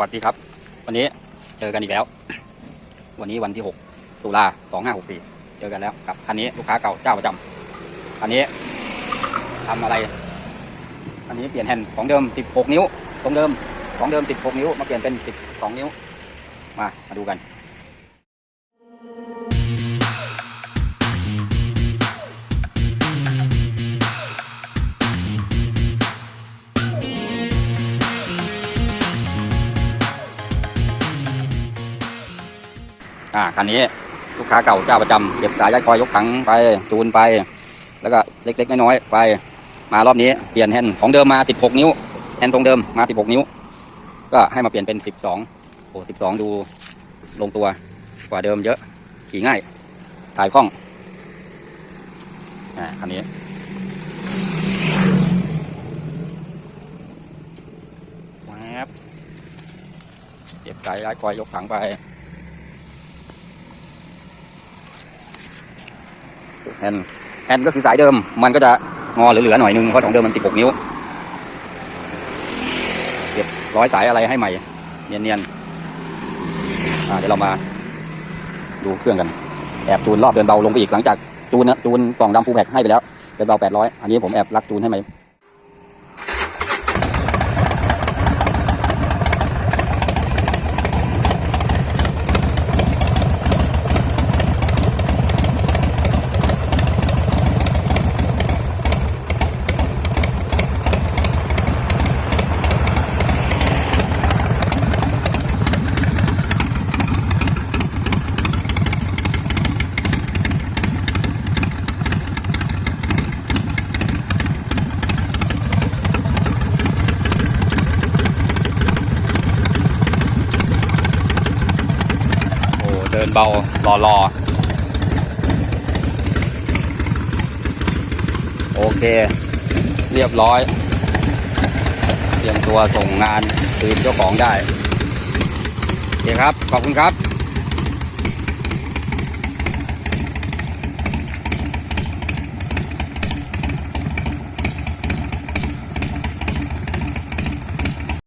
วัสดีครับ วันนี้เจอกันอีกแล้ว วันนี้วันที่ 6 ตุลา2564 เจอกันแล้วกับคันนี้ลูกค้าเก่าเจ้าประจำคันนี้ทำอะไรคันนี้เปลี่ยนแฮนด์ของเดิม 16 นิ้วของเดิมของเดิม 16 นิ้วมาเปลี่ยนเป็น 12 นิ้ว มามาดูกัน อ่าคันนี้ลูกค้าเก่าเจ้าประจำเก็บสายย้ายคอยยกถังไปจูนไป แล้วก็เล็กๆน้อยๆไป มารอบนี้เปลี่ยนแฮนด์ของเดิมมา 16 นิ้วแฮนด์ตรงเดิมมา 16 นิ้ว ก็ให้มาเปลี่ยนเป็น 12โอ้12 ดูลงตัวกว่าเดิมเยอะขี่ง่าย ถ่ายคล่องอ่าคันนี้แวบเก็บสายย้ายคอยยกถังไป แฮนแฮนก็คือสายเดิม มันก็จะงอเหลือๆหน่อยนึงเพราะของเดิมมัน 16 นิ้วเก็บร้อยสายอะไรให้ใหม่ เนียนๆอ่าเดี๋ยวเรามาดูเครื่องกัน แอบจูนรอบเดินเบาลงไปอีกหลังจากจูนนะจูนกล่องดำฟูแพ็กให้ไปแล้วเดินเบา800 อันนี้ผมแอบลักจูนให้ไหม ดินเบารอรอโอเค เรียบร้อย เตรียมตัวส่งงานคืนเจ้าของได้ โอเคครับ ขอบคุณครับ